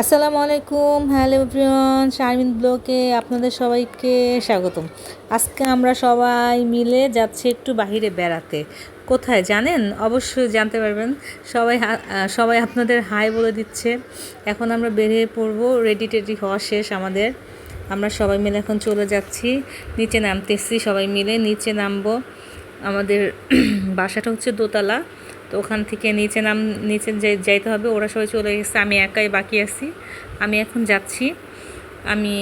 আসসালামু আলাইকুম, হ্যালো প্রিয়ন শারমিন ব্লকে আপনাদের সবাইকে স্বাগতম। আজকে আমরা সবাই মিলে যাচ্ছি একটু বাইরে বেড়াতে। কোথায় জানেন? অবশ্যই জানতে পারবেন। সবাই সবাই আপনাদের হাই বলে দিচ্ছে। এখন আমরা বেরিয়ে পড়ব রেডি টেডি হওয়া শেষ আমাদের। আমরা সবাই মিলে এখন চলে যাচ্ছি। নিচে নামতেছি সবাই মিলে, নিচে নামবো। আমাদের বাসাটা হচ্ছে দোতলা। তো ওখান থেকে নিচে নাম, নিচে যাইতে হবে, ওরা সবাই চলে গেছে। আমি একাই বাকি আছি। আমি এখন যাচ্ছি। আমি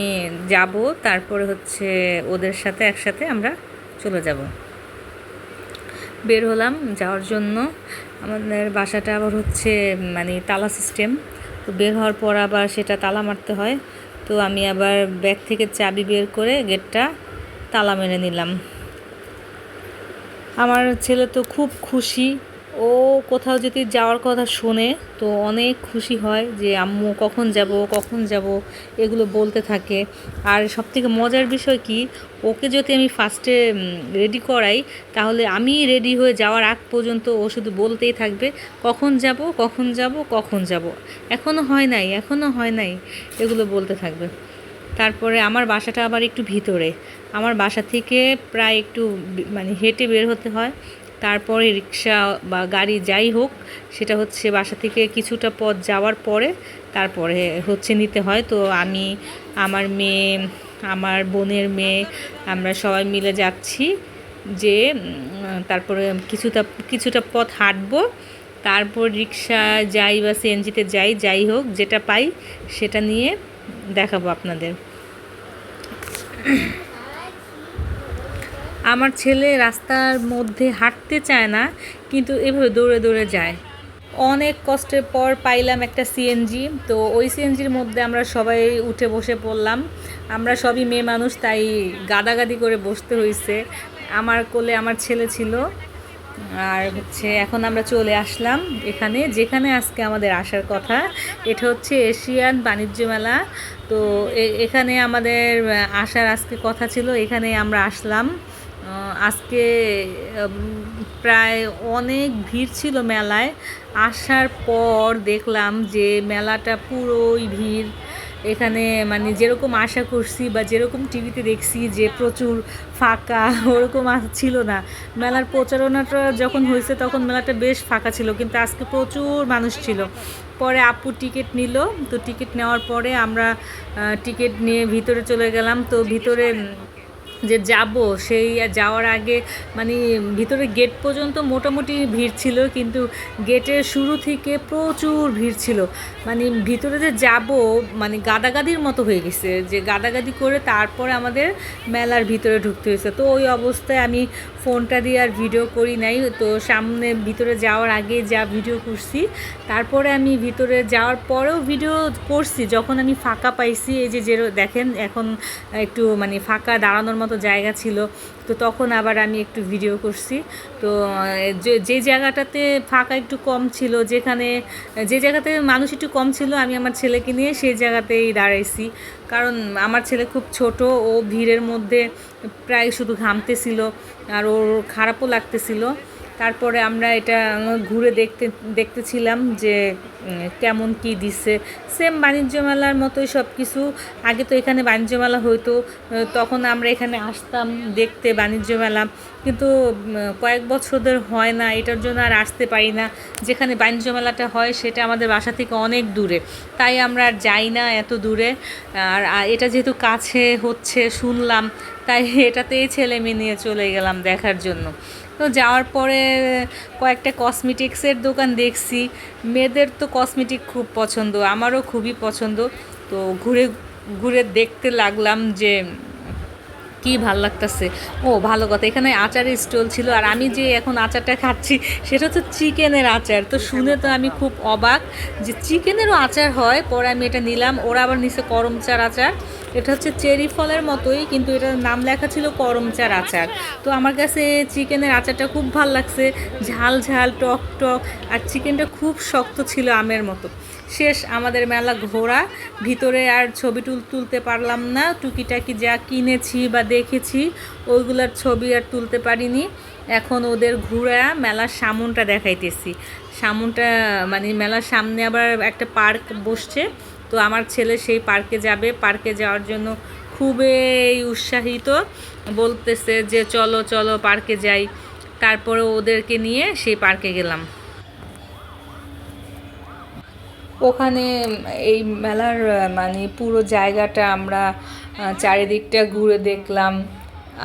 যাব, তারপরে হচ্ছে ওদের সাথে একসাথে আমরা চলে যাব। বের হলাম যাওয়ার জন্য। আমাদের বাসাটা আবার হচ্ছে মানে তালা সিস্টেম। তো বের হওয়ার পর আবার সেটা তালা মারতে হয়। তো আমি আবার ব্যাগ থেকে চাবি বের করে গেটটা তালা মেরে নিলাম। আমার ছেলে তো খুব খুশি। ও কোথাও যদি যাওয়ার কথা শোনে তো অনেক খুশি হয় যে, আম্মু, কখন যাব কখন যাব? এগুলো বলতে থাকে। আর সবথেকে মজার বিষয় কি, ওকে যদি আমি ফার্স্টে রেডি করাই, তাহলে আমি রেডি হয়ে যাওয়ার আগ পর্যন্ত ও শুধু বলতেই থাকবে, কখন যাব কখন যাব কখন যাব? এখনও হয় নাই এখনও হয় নাই, এগুলো বলতে থাকবে। তারপরে আমার বাসাটা আবার একটু ভিতরে। আমার বাসা থেকে প্রায় একটু মানে হেঁটে বের হতে হয়। তারপরে রিক্সা বা গাড়ি যাই হোক, সেটা হচ্ছে বাসা থেকে কিছুটা পথ যাওয়ার পরে তারপরে হচ্ছে নিতে হয়। তো আমি, আমার মেয়ে, আমার বোনের মেয়ে, আমরা সবাই মিলে যাচ্ছি যে তারপরে কিছুটা কিছুটা পথ হাঁটবো। তারপর রিক্সা যাই বা সিএনজিতে যাই যাই হোক, যেটা পাই সেটা নিয়ে দেখাবো আপনাদের। আমার ছেলে রাস্তার মধ্যে হাঁটতে চায় না, কিন্তু এভাবে দৌড়ে দৌড়ে যায়। অনেক কষ্টের পর পাইলাম একটা সিএনজি তো ওই সিএনজির মধ্যে আমরা সবাই উঠে বসে পড়লাম। আমরা সবই মেয়ে মানুষ, তাই গাদাগাদি করে বসতে হয়েছে আমার কোলে আমার ছেলে ছিল। আর হচ্ছে এখন আমরা চলে আসলাম এখানে, যেখানে আজকে আমাদের আসার কথা। এটা হচ্ছে এশিয়ান বাণিজ্য মেলা। তো এখানে আমাদের আসার আজকে কথা ছিল, এখানে আমরা আসলাম। আজকে প্রায় অনেক ভিড় ছিল মেলায়। আসার পর দেখলাম যে মেলাটা পুরোই ভিড়। এখানে মানে যেরকম আশা করছি বা যেরকম টিভিতে দেখছি যে প্রচুর ফাঁকা, ওরকম ছিল না। মেলার প্রচারণাটা যখন হয়েছে তখন মেলাটা বেশ ফাঁকা ছিল, কিন্তু আজকে প্রচুর মানুষ ছিল। পরে আপু টিকিট নিল, তো টিকিট নেওয়ার পরে আমরা টিকিট নিয়ে ভিতরে চলে গেলাম। তো ভিতরে যে যাব, সেই যাওয়ার আগে মানে ভিতরে গেট পর্যন্ত মোটামুটি ভিড় ছিল, কিন্তু গেটের শুরু থেকে প্রচুর ভিড় ছিল। মানে ভিতরে যে যাব মানে গাদাগাদির মতো হয়ে গেছে। যে গাদাগাদি করে তারপরে আমাদের মেলার ভিতরে ঢুকতে হয়েছে। তো ওই অবস্থায় আমি ফোনটা দিয়ে আর ভিডিও করি নাই। তো সামনে ভিতরে যাওয়ার আগে যা ভিডিও করছি, তারপরে আমি ভিতরে যাওয়ার পরেও ভিডিও করছি। যখন আমি ফাঁকা পাইছি, এই যে যে দেখেন, এখন একটু মানে ফাঁকা দাঁড়ানোর মতো জায়গা ছিল। তো তখন আবার আমি একটু ভিডিও করছি। তো যে জায়গাটাতে ফাঁকা একটু কম ছিল, যেখানে, যে জায়গাতে মানুষ একটু কম ছিল, আমি আমার ছেলেকে নিয়ে সেই জায়গাতেই দাঁড়াইছি। কারণ আমার ছেলে খুব ছোট, ও ভিড়ের মধ্যে প্রায় শুধু ঘামতেছিল আর ওর খারাপও লাগতেছিল। তারপরে আমরা এটা ঘুরে দেখতে, দেখতেছিলাম যে কেমন কি দিচ্ছে সেম বাণিজ্য মেলার মতোই সব কিছু আগে তো এখানে বাণিজ্য মেলা হইতো তখন আমরা এখানে আসতাম দেখতে বাণিজ্য মেলা। কিন্তু কয়েক বছর ধরে হয় না, এটার জন্য আর আসতে পারি না। যেখানে বাণিজ্য মেলাটা হয়, সেটা আমাদের বাসা থেকে অনেক দূরে। তাই আমরা আর যাই না এত দূরে। আর এটা যেহেতু কাছে হচ্ছে, শুনলাম, তাই এটাতেই ছেলে মেয়ে নিয়ে চলে গেলাম দেখার জন্য। তো যাওয়ার পরে কয়েকটা কসমেটিক্সের দোকান দেখছি। মেয়েদের তো কসমেটিক খুব পছন্দ, আমারও খুবই পছন্দ। তো ঘুরে ঘুরে দেখতে লাগলাম যে কি ভালো লাগতেছে। ও, ভালো কথা, এখানে আচারের স্টল ছিল আর আমি যে এখন আচারটা খাচ্ছি, সেটা হচ্ছে চিকেনের আচার। তো শুনে তো আমি খুব অবাক যে চিকেনেরও আচার হয়, পরে আমি এটা নিলাম, ওরা আবার নিচে করমচার আচার। এটা হচ্ছে চেরি ফলের মতোই, কিন্তু এটার নাম লেখা ছিল করমচার আচার। তো আমার কাছে চিকেনের আচারটা খুব ভালো লাগছে, ঝাল ঝাল, টক টক, আর চিকেনটা খুব শক্ত ছিল আমের মতো। শেষ আমাদের মেলা ঘোরা, ভিতরে আর ছবি তুল তুলতে পারলাম না, টুকিটাকি যা কিনেছি বা দেখেছি, ওইগুলার ছবি আর তুলতে পারিনি। এখন ওদের ঘুরা মেলার সামনটা দেখাইতেছি। সামনটা মানে মেলার সামনে আবার একটা পার্ক বসছে তো আমার ছেলে সেই পার্কে যাবে। পার্কে যাওয়ার জন্য খুবই উৎসাহিত। বলতেছে যে, চলো চলো পার্কে যাই। তারপরে ওদেরকে নিয়ে সেই পার্কে গেলাম। ওখানে এই মেলার মানে পুরো জায়গাটা আমরা চারিদিকটা ঘুরে দেখলাম।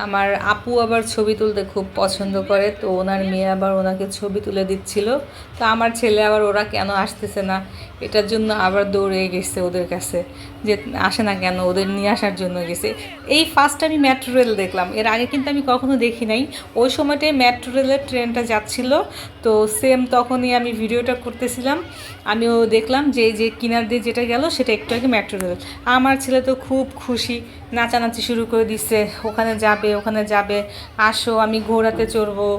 আমার আপু আবার ছবি তুলতে খুব পছন্দ করে, তো ওনার মেয়ে আবার ওনাকে ছবি তুলে দিচ্ছিল। তো আমার ছেলে আবার ওরা কেন আসতেছে না? এটার জন্য আবার দৌড়ে গেছে ওদের কাছে, যে আসে না কেন? ওদের নিয়ে আসার জন্য গেছে। এই ফার্স্ট আমি মেট্রো রেল দেখলাম, এর আগে কিন্তু আমি কখনো দেখি নাই। ওই সময়টাই মেট্রো রেলের ট্রেনটা যাচ্ছিল, তো সেম তখনই আমি ভিডিওটা করতেছিলাম। আমিও দেখলাম যে যে কিনার দিয়ে যেটা গেল, সেটা একটু আগে মেট্রো রেল আমার ছেলে তো খুব খুশি, নাচানাচি শুরু করে দিচ্ছে ওখানে যাবে ওখানে যাবে আসো আমি ঘোড়াতে চড়বো।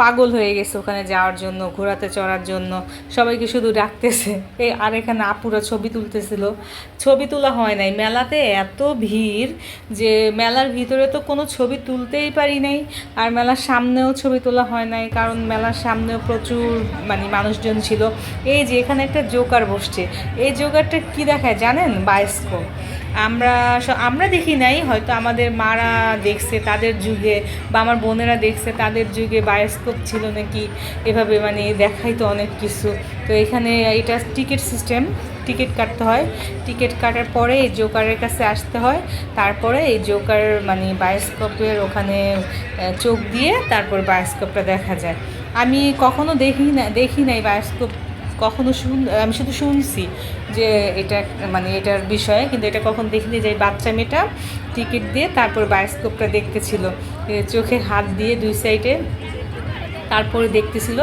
পাগল হয়ে গেছে ওখানে যাওয়ার জন্য, ঘোরাতে চড়ার জন্য। সবাইকে শুধু ডাকতেছে। এই আর এখানে আপুরা ছবি তুলতেছিল। ছবি তোলা হয় নাই। মেলাতে এত ভিড় যে মেলার ভিতরে তো কোনো ছবি তুলতেই পারি নাই। আর মেলার সামনেও ছবি তোলা হয় নাই, কারণ মেলার সামনেও প্রচুর মানে মানুষজন ছিল। এই যে, এখানে একটা জোকার বসছে। এই জোকারটা কি দেখায় জানেন? বায়োস্কোপ আমরা আমরা দেখি নাই, হয়তো আমাদের মারা দেখছে তাদের যুগে বা আমার বোনেরা দেখছে তাদের যুগে বায়োস্কোপ ছিল নাকি? এভাবে মানে দেখাই তো অনেক কিছু। তো এখানে এটা টিকিট সিস্টেম, টিকিট কাটতে হয়। টিকিট কাটার পরে এই জোকারের কাছে আসতে হয়। তারপরে এই জোকার মানে বায়োস্কোপের ওখানে চোখ দিয়ে তারপর বায়োস্কোপটা দেখা যায়। আমি কখনো দেখি না, দেখি নাই বায়োস্কোপ। কখনো শুন, আমি শুধু শুনছি যে এটা মানে এটার বিষয়ে, কিন্তু এটা কখন দেখিনি যে বাচ্চা মেয়েটা টিকিট দিয়ে তারপর বায়োস্কোপটা দেখতেছিল। চোখে হাত দিয়ে দুই সাইডে তারপরে দেখতেছিল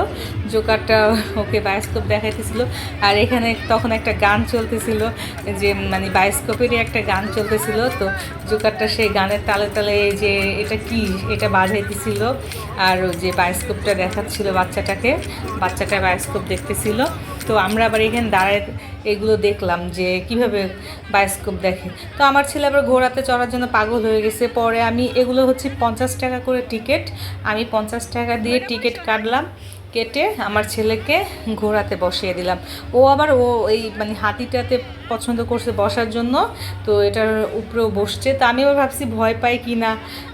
জোকারটা ওকে বায়োস্কোপ দেখাইতেছিল। আর এখানে তখন একটা গান চলতেছিল, যে মানে বায়োস্কোপেরই একটা গান চলতেছিল। তো জোকারটা সেই গানের তালে তালে যে এটা কি, এটা বাজাইতেছিল। আর যে বায়োস্কোপটা দেখাচ্ছিল বাচ্চাটাকে, বাচ্চাটা বায়োস্কোপ দেখতেছিল। তো আমরা আবার এখানে দাঁড়ায় এগুলো দেখলাম যে কীভাবে বায়োস্কোপ দেখে। তো আমার ছেলে আবার ঘোড়াতে চড়ার জন্য পাগল হয়ে গেছে। পরে আমি, এগুলো হচ্ছে পঞ্চাশ টাকা করে টিকিট আমি পঞ্চাশ টাকা দিয়ে টিকিট কাটলাম। কেটে আমার ছেলেকে ঘোড়াতে বসিয়ে দিলাম। ও আবার ও এই মানে হাতিটাতে পছন্দ করছে বসার জন্য, তো এটার উপরেও বসছে। তো আমি ভাবছি ভয় পাই কি না,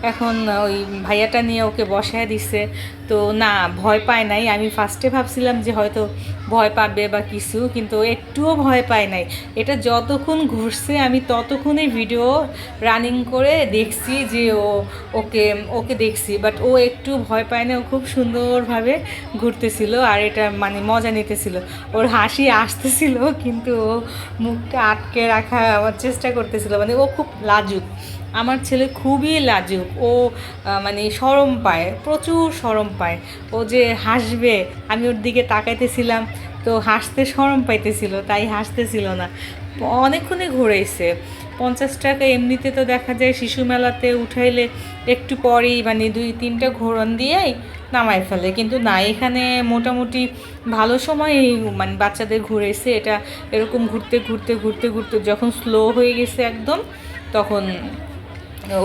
এখন ওই ভাইয়াটা নিয়ে ওকে বসায় দিছে। তো না, ভয় পায় নাই। আমি ফার্স্টে ভাবছিলাম যে হয়তো ভয় পাবে বা কিছু, কিন্তু একটুও ভয় পায় নাই। এটা যতক্ষণ ঘুরছে, আমি ততক্ষণই ভিডিও রানিং করে দেখছি যে ও ওকে ওকে দেখছি। বাট ও একটু ভয় পায় না ও খুব সুন্দরভাবে ঘুরতেছিল, আর এটা মানে মজা নিতেছিল। ওর হাসি আসতেছিল, কিন্তু ও মুখটা আটকে রাখা আমার চেষ্টা করতেছিল। মানে ও খুব লাজুক। আমার ছেলে খুবই লাজুক। ও মানে সরম পায়, প্রচুর সরম পায়। ও যে হাসবে, আমি ওর দিকে তাকাইতেছিলাম, তো হাসতে সরম পাইতেছিল, তাই হাসতেছিল না। অনেকক্ষণে ঘুরেছে পঞ্চাশ টাকা এমনিতে তো দেখা যায় শিশু মেলাতে উঠাইলে একটু পরেই মানে দুই তিনটা ঘোরন দিয়েই নামায় ফেলে। কিন্তু না, এখানে মোটামুটি ভালো সময় মানে বাচ্চাদের ঘুরেছে। এটা এরকম ঘুরতে ঘুরতে ঘুরতে ঘুরতে যখন স্লো হয়ে গেছে একদম, তখন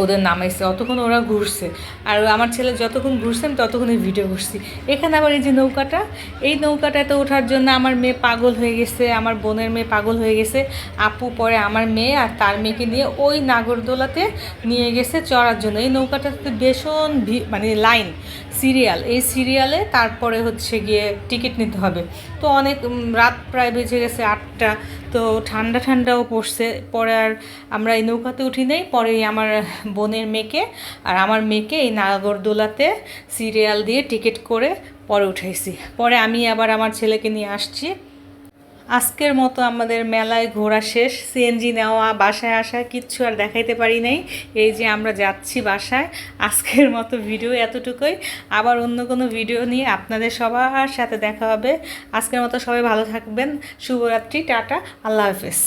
ওদের নামাইছে অতক্ষণ ওরা ঘুরছে। আর আমার ছেলে যতক্ষণ ঘুরছে, আমি ততক্ষণ ভিডিও করছি। এখানে আবার এই যে নৌকাটা, এই নৌকাটাতে ওঠার জন্য আমার মেয়ে পাগল হয়ে গেছে, আমার বোনের মেয়ে পাগল হয়ে গেছে। আপু পরে আমার মেয়ে আর তার মেয়েকে নিয়ে ওই নাগরদোলাতে নিয়ে গেছে চড়ার জন্য। এই নৌকাটাতে ভীষণ মানে লাইন সিরিয়াল। এই সিরিয়ালে তারপরে হচ্ছে গিয়ে টিকিট নিতে হবে। তো অনেক রাত প্রায় বেজে গেছে আটটা। তো ঠান্ডা ঠান্ডাও পড়ছে। পরে আর আমরা এই নৌকাতে উঠি নেই। পরে আমার বোনের মেয়েকে আর আমার মেয়েকে এই নাগরদোলাতে সিরিয়াল দিয়ে টিকিট করে পরে উঠাইছি। পরে আমি আবার আমার ছেলেকে নিয়ে আসছি। আজকের মতো আমাদের মেলায় ঘোরা শেষ। সিএনজি নেওয়া, বাসায় আসা, কিচ্ছু আর দেখাইতে পারি নাই। এই যে আমরা যাচ্ছি বাসায়, আজকের মতো ভিডিও এতটুকুই। আবার অন্য কোনো ভিডিও নিয়ে আপনাদের সবার সাথে দেখা হবে। আজকের মতো সবাই ভালো থাকবেন। শুভরাত্রি, টাটা, আল্লাহ হাফেজ।